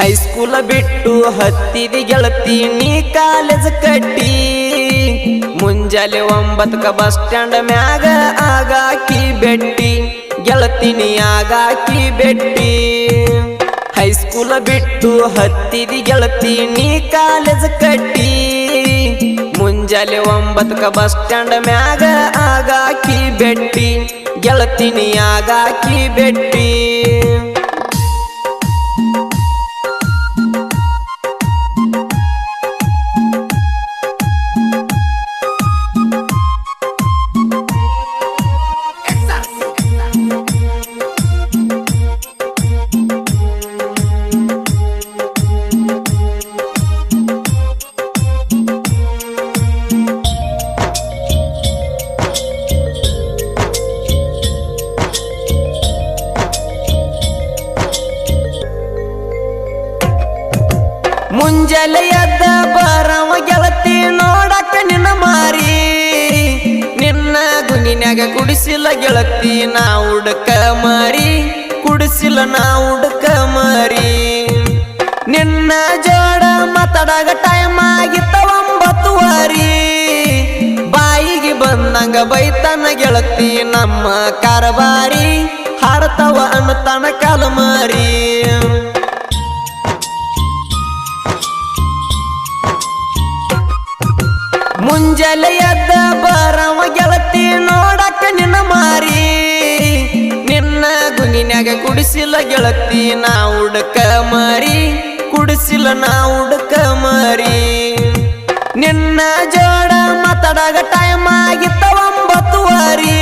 ಹೈಸ್ಕೂಲ ಬಿಟ್ಟು ಹತ್ತಿದಿ ಗೆಳತಿ, ನೀ ಕಾಲೇಜ್ ಕಟ್ಟಿ. ಮುಂಜಾನೆ ಒಂಬತ್ತಕ ಬಸ್ ಸ್ಟ್ಯಾಂಡ್ ಮ್ಯಾಗ ಆಗಾಕಿ ಬೆಟ್ಟಿ. ಗೆಳತಿನಿ ಆಗಾಕಿ ಬೆಟ್ಟಿ. ಹೈಸ್ಕೂಲ ಬಿಟ್ಟು ಹತ್ತಿದಿ ಗೆಳತಿ, ನೀ ಕಾಲೇಜ್ ಕಟ್ಟಿ. ಮುಂಜಾನೆ ಒಂಬತ್ತಕ ಬಸ್ ಸ್ಟ್ಯಾಂಡ್ ಮ್ಯಾಗ ಆಗಾಕಿ ಬೆಟ್ಟಿ. ಗೆಳತಿನಿ ಆಗಾಕಿ ಬೆಟ್ಟಿ. ಮುಂಜಾನೆ ಎದ್ದ ಬರವ ಗೆಳತಿ ನೋಡಕ್ಕ ನಿನ್ನ ಮಾರಿ ನಿನ್ನ ಗುಣಿನ್ಯಾಗ ಕುಡಿಸಿಲ್ಲ ಗೆಳತಿ ನಾ ಹುಡುಕ ಮಾರಿ ಕುಡಿಸಿಲ್ಲ ನಾ ಹುಡುಕ ಮಾರಿ ನಿನ್ನ ಜೋಡ ಮಾತಾಡಾಗ ಟೈಮ್ ಆಗಿತ್ತ ಒಂಬತ್ತುವರಿ ಬಾಯಿಗೆ ಬಂದಂಗ ಬೈತನ ಗೆಳತಿ ನಮ್ಮ ಕಾರಬಾರಿ ಹಾರತವ ಅನ್ನತನ ಕಾಲಮಾರಿ ಮುಂಜಾನೆ ಎದ್ದ ಬರವ ಗೆಳತಿ ನೋಡಕ್ಕ ನಿನ್ನ ಮಾರಿ ನಿನ್ನ ಗುಣಿನ್ಯಾಗ ಕುಡಿಸಿಲ್ಲ ಗೆಳತಿ ನಾ ಹುಡುಕ ಮಾರಿ ಕುಡಿಸಿಲ್ಲ ನಾ ಹುಡುಕ ಮಾರಿ ನಿನ್ನ ಜೋಡ ಮಾತಾಡಾಗ ಟೈಮ್ ಆಗಿತ್ತ ಒಂಬತ್ತುವರಿ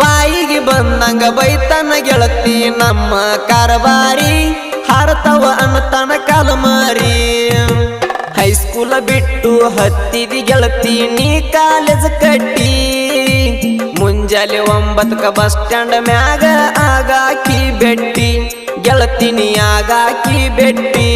ಬಾಯಿಗೆ ಬಂದಂಗ ಬೈತನ ಗೆಳತಿ ನಮ್ಮ ಕಾರಬಾರಿ ಹಾರತವ ಅನ್ನತನ ಕಾಲಮಾರಿ ಹೈಸ್ಕೂಲ ಬಿಟ್ಟು ಹತ್ತಿದಿ ಗೆಳತಿ ಕಾಲೇಜ್ ಕಟ್ಟಿ. ಮುಂಜಾನೆ ಒಂಬತ್ತಕ ಬಸ್ ಸ್ಟ್ಯಾಂಡ್ ಮ್ಯಾಗ ಆಗಾಕಿ ಬೆಟ್ಟಿ. ಗೆಳತಿನಿ ಆಗಾಕಿ ಬೆಟ್ಟಿ.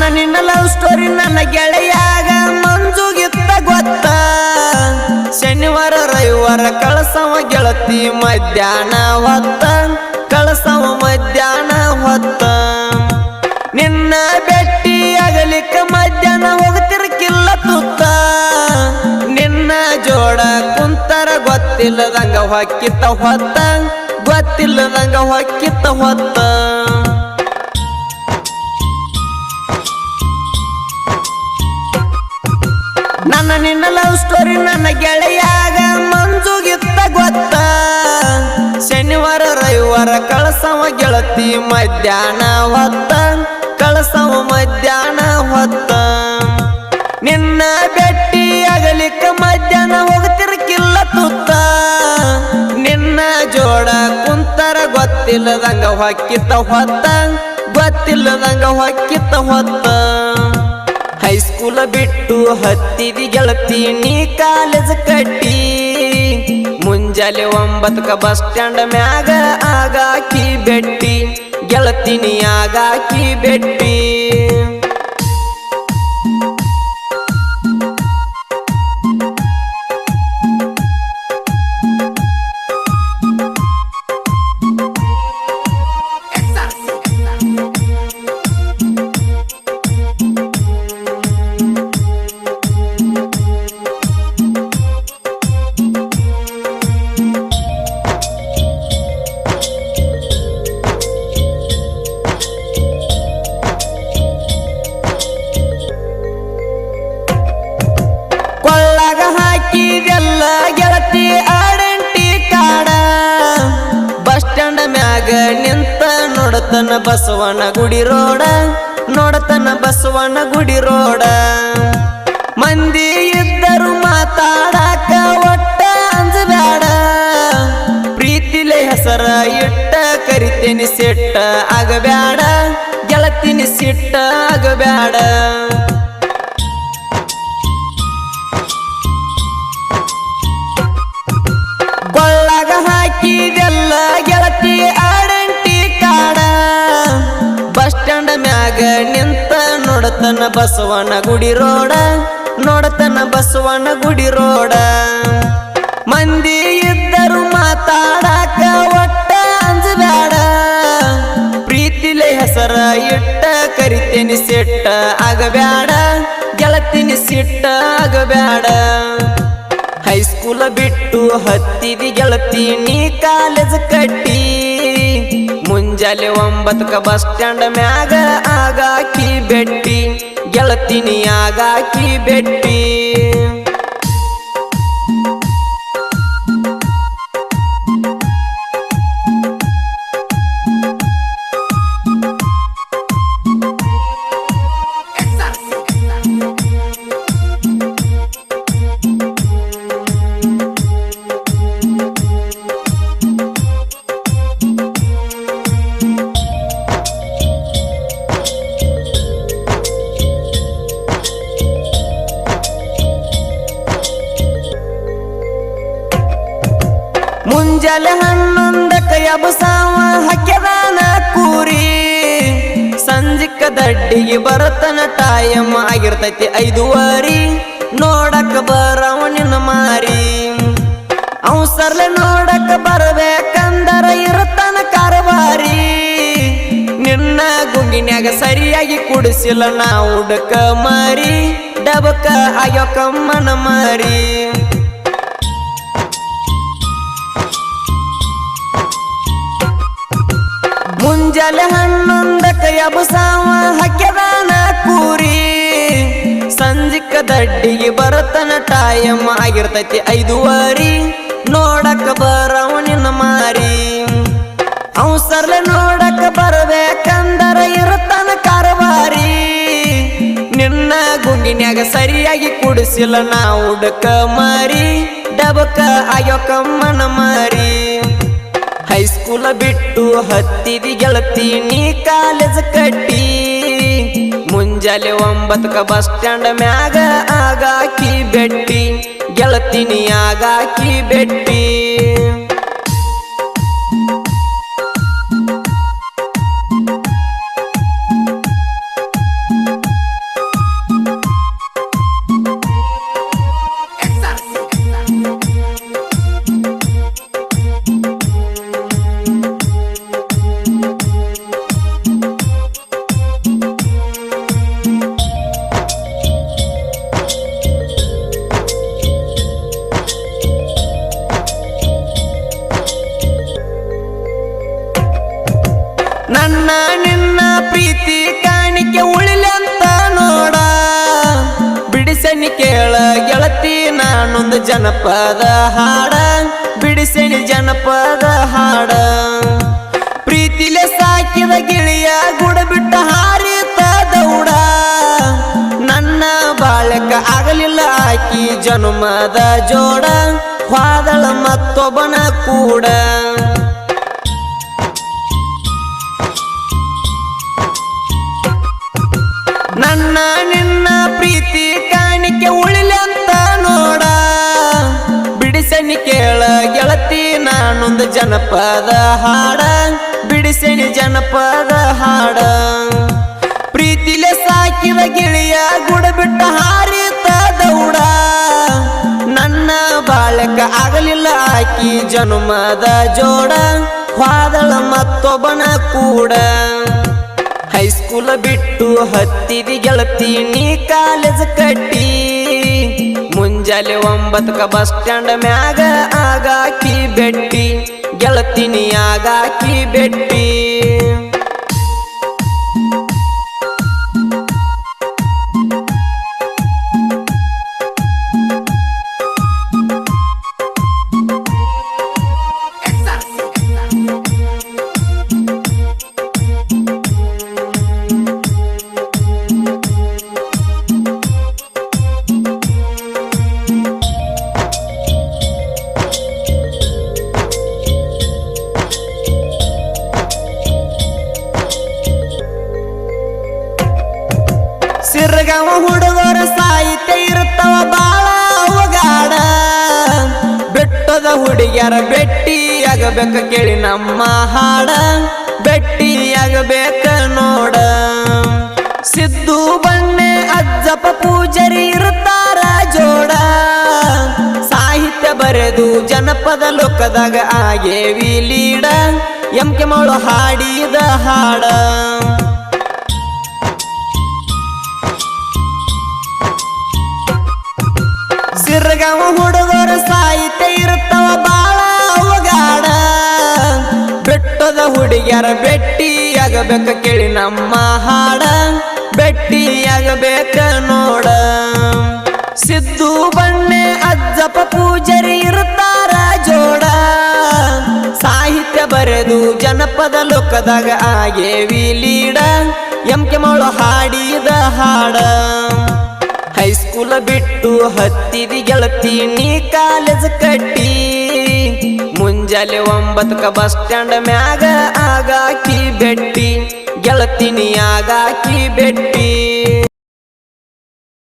ನನ್ನ ನಿನ್ನ ಲವ್ ಸ್ಟೋರಿ ನನ್ನ ಗೆಳೆಯಾಗ ಮಂಜುಗಿತ್ತ ಗೊತ್ತ. ಶನಿವಾರ, ರವಿವಾರ ಕಳಸವ ಗೆಳತಿ ಮಧ್ಯಾಹ್ನ ಹೊತ್ತ. ಕಳಸವ ಮಧ್ಯಾಹ್ನ ಹೊತ್ತ. ನಿನ್ನ ಬೆಟ್ಟಿ ಆಗಲಿಕ್ಕ ಮಧ್ಯಾಹ್ನ ಹೋಗ್ತಿರ್ಕಿಲ್ಲ ತುತ್ತ. ನಿನ್ನ ಜೋಡ ಕುಂತರ ಗೊತ್ತಿಲ್ಲದಂಗ ಹೊಕ್ಕಿತ್ತ ಹೊತ್ತ. ಗೊತ್ತಿಲ್ಲದಂಗ ಹೊಕ್ಕಿತ್ತ ಹೊತ್ತ. ನನ್ನ ನಿನ್ನ ಲವ್ ಸ್ಟೋರಿ ನನ್ನ ಗೆಳೆಯಾಗ ಮಂಜುಗಿತ್ತ ಗೊತ್ತ. ಶನಿವಾರ, ರವಿವಾರ ಕಳಸವ ಗೆಳತಿ ಮಧ್ಯಾಹ್ನ ಹೊತ್ತ. ಕಳಸವ ಮಧ್ಯಾಹ್ನ ಹೊತ್ತ. ನಿನ್ನ ಬೆಟ್ಟಿ ಆಗಲಿಕ್ಕ ಮಧ್ಯಾಹ್ನ ಹೋಗ್ತಿರ್ಕಿಲ್ಲ ತುತ್ತ. ನಿನ್ನ ಜೋಡ ಕುಂತರ ಗೊತ್ತಿಲ್ಲದಂಗ ಹೊಕ್ಕಿತ್ತ ಹೊತ್ತ. ಗೊತ್ತಿಲ್ಲದಂಗ ಹೊಕ್ಕಿತ್ತ ಹೊತ್ತ. ಹೈಸ್ಕೂಲ ಬಿಟ್ಟು ಹತ್ತಿದಿ ಗೆಳತಿ, ನೀ ಕಾಲೇಜ್ ಕಟ್ಟಿ. ಮುಂಜಾನೆ ಒಂಬತ್ತಕ ಬಸ್ ಸ್ಟ್ಯಾಂಡ್ ಮ್ಯಾಗ ಆಗಾಕಿ ಬೆಟ್ಟಿ. ಗೆಳತಿನಿ ಆಗಾಕಿ ಬೆಟ್ಟಿ. ಹಾಕಿದೆಲ್ಲ ಗೆಳತಿ ಆಡಂಟಿ ಕಾಡ. ಬಸ್ ಸ್ಟ್ಯಾಂಡ್ ಮ್ಯಾಗ ನಿಂತ ನೋಡತನ ಬಸವನ ಗುಡಿ ರೋಡ. ನೋಡತನ ಬಸವನ ಗುಡಿ ರೋಡ. ಮಂದಿ ಇದ್ದರು ಮಾತಾಡಕ ಒಟ್ಟ ಅಂಜಬ್ಯಾಡ. ಪ್ರೀತಿಲೆ ಹೆಸರ ಕರಿತೇನಿ ಸಿಟ್ಟ ಆಗಬ್ಯಾಡ. ಗೆಳತಿನಿ ಸಿಟ್ಟ ಆಗಬ್ಯಾಡ. ನೋಡತನ ಬಸವನ ಗುಡಿ ರೋಡ, ನೋಡತನ ಬಸವನ ಗುಡಿ ರೋಡ. ಮಂದಿ ಇದ್ದರು ಮಾತಾಡಕ ಒಟ್ಟ ಅಂಜಬೇಡ ಪ್ರೀತಿಲೆ ಹೆಸರ ಇಟ್ಟ ಕರಿತೀನಿ ಸಿಟ್ಟ ಆಗಬೇಡ ಗೆಳತೀನಿ ಸಿಟ್ಟ ಆಗಬ್ಯಾಡ. ಹೈಸ್ಕೂಲ ಬಿಟ್ಟು ಹತ್ತಿದಿ ಗೆಳತಿ ಕಾಲೇಜ್ ಕಟ್ಟಿ. ಮುಂಜಾನೆ ಒಂಬತ್ತಕ ಬಸ್ ಸ್ಟ್ಯಾಂಡ್ ಮ್ಯಾಗ ಆಗಾಕಿ ಬೆಟ್ಟಿ ಗೆಳತಿನಿ ಆಗಾಕಿ ಬೆಟ್ಟಿ. ಮುಂಜಾನೆ ಹನ್ನೊಂದಕ್ಕ ಎಬಸಾವ ಹಕ್ಯದಾನ ಕೂರಿ. ಸಂಜಿಕ್ಕ ದಡ್ಡಿಗೆ ಬರತನ ಟೈಮ್ ಆಗಿರ್ತೈತಿ ಐದುವರಿ. ನೋಡಕ್ಕ ಬರವ ನಿನ್ನ ಮಾರಿ. ಅವಸರ್ಲೆ ನೋಡಕ ಬರಬೇಕಂದರ ಇರತನ ಕಾರವಾರಿ. ನಿನ್ನ ಗುಂಗಿನ್ಯಾಗ ಸರಿಯಾಗಿ ಕುಡಿಸಿಲ್ಲ ನಾ ಉಡಕ ಮಾರಿ. ಡಬಕ ಆಯೋ ಕಮ್ಮನ ಮಾರಿ. ಮುಂಜಾನೆ ಹನ್ನೊಂದಕ್ಕ ಎಬಸಾವ ಹಕ್ಯದಾನ ಕೂರಿ. ಸಂಜಿಕ ದಡ್ಡಿಗೆ ಬರತನ ತಾಯಮ್ಮ ಆಗಿರ್ತೈತಿ ಐದುವರಿ. ನೋಡಕ ಬರವ ನಿನ್ನ ಮಾರಿ. ಅವಸರ್ಲೆ ನೋಡಕ ಬರಬೇಕಂದರ ಇರತನ ಕಾರವಾರಿ. ನಿನ್ನ ಗುಂಗಿನ್ಯಾಗ ಸರಿಯಾಗಿ ಕುಡಿಸಿಲ್ಲ ನಾ ಉಡಕ ಮಾರಿ. ಡಬಕ ಆಗ್ಯೋ ಕಮ್ಮನ ಮಾರಿ. ಹೈಸ್ಕೂಲ ಬಿಟ್ಟು ಹತ್ತಿದಿ ಗೆಳತಿ ಕಾಲೇಜ್ ಕಟ್ಟಿ. ಮುಂಜಾನೆ ಒಂಬತ್ತಕ ಬಸ್ ಸ್ಟ್ಯಾಂಡ್ ಮ್ಯಾಗ ಆಗಾಕಿ ಬೆಟ್ಟಿ. ಗೆಳತಿನಿ ಆಗಾಕಿ ಬೆಟ್ಟಿ. ನನ್ನ ನಿನ್ನ ಪ್ರೀತಿ ಕಾಣಿಕೆ ಉಳಿಲಂತ ನೋಡ. ಬಿಡಿಸನಿ ಕೇಳ ಗೆಳತಿ, ನಾನೊಂದು ಜನಪದ ಹಾಡ. ಬಿಡಿಸನಿ ಜನಪದ ಹಾಡ. ಪ್ರೀತಿಲೆ ಸಾಕಿದ ಗಿಳಿಯ ಗುಡ ಬಿಟ್ಟ ಹಾರಿತ ದೌಡ. ನನ್ನ ಬಾಳಕ ಆಗಲಿಲ್ಲ ಆಕಿ ಜನುಮದ ಜೋಡ. ವಾದಳ ಮತ್ತೊಬ್ಬನ ಕೂಡ. ನನ್ನ ನಿನ್ನ ಪ್ರೀತಿ ಕಾಣಿಕೆ ಉಳಿಲಂತ ನೋಡ. ಬಿಡಿಸನಿ ಕೇಳ ಗೆಳತಿ, ನಾನೊಂದು ಜನಪದ ಹಾಡ. ಬಿಡಿಸನಿ ಜನಪದ ಹಾಡ. ಪ್ರೀತಿಲೆ ಸಾಕಿದ ಗಿಳಿಯ ಗುಡ ಬಿಟ್ಟ ಹಾರಿತ ದೌಡ. ನನ್ನ ಬಾಳಕ ಆಗಲಿಲ್ಲ ಆಕಿ ಜನುಮದ ಜೋಡ. ವಾದಳ ಮತ್ತೊಬ್ಬನ ಕೂಡ. ಹೈಸ್ಕೂಲ ಬಿಟ್ಟು ಹತ್ತಿದಿ ಗೆಳತಿ ಕಾಲೇಜ್ ಕಟ್ಟಿ. ಮುಂಜಾನೆ ಒಂಬತ್ತಕ ಬಸ್ ಸ್ಟ್ಯಾಂಡ್ ಮ್ಯಾಗ ಆಗಾಕಿ ಬೆಟ್ಟಿ. ಗೆಳತಿನಿ ಆಗಾಕಿ ಬೆಟ್ಟಿ. ಬಾಳ ಹೋಗಾಡ ಬೆಟ್ಟದ ಹುಡುಗಿಯರ ಬೆಟ್ಟಿಯಾಗಬೇಕ ಕೇಳಿ ನಮ್ಮ ಹಾಡ. ಬೆಟ್ಟಿಯಾಗಬೇಕ ನೋಡ. ಸಿದ್ದು ಬಣ್ಣೆ ಅಜ್ಜಪ್ಪ ಪೂಜರಿ ಇರುತ್ತಾರ ಜೋಡ. ಸಾಹಿತ್ಯ ಬರೆದು ಜನಪದ ಲೋಕದಾಗ ಆಗೇವಿ ಲೀಡ. ಎಂ ಹಾಡಿದ ಹಾಡ. ಸಿರ್ಗಾವ ಹುಡುಗರು ಸಾಯಿತೆ ಇರುತ್ತವ ಬಾಳ ಅವಗಾಡ. ಬೆಟ್ಟದ ಹುಡುಗ್ಯಾರ ಬೆಟ್ಟಿಯಾಗಬೇಕ ಕೇಳಿ ನಮ್ಮ ಹಾಡ. ಬೆಟ್ಟಿಯಾಗಬೇಕ ನೋಡ. ಸಿದ್ದು ಬಣ್ಣೆ ಅಜ್ಜಪ್ಪ ಪೂಜರಿ ಇರುತ್ತಾರ ಜೋಡ. ಸಾಹಿತ್ಯ ಬರೆದು ಜನಪದ ಲೋಕದಾಗ ಆಗೇವಿ ಲೀಡ ಎಂ ಕೆ ಹಾಡಿದ ಹಾಡ. ಹೈಸ್ಕೂಲ ಬಿಟ್ಟು ಹತ್ತಿದಿ ಗೆಳತಿ ಕಾಲೇಜ್ ಕಟ್ಟಿ. ಮುಂಜಾನೆ ಒಂಬತ್ತಕ ಬಸ್ ಸ್ಟ್ಯಾಂಡ್ ಮ್ಯಾಗ ಆಗಾಕಿ ಬೆಟ್ಟಿ. ಗೆಳತಿನಿ ಆಗಾಕಿ ಬೆಟ್ಟಿ.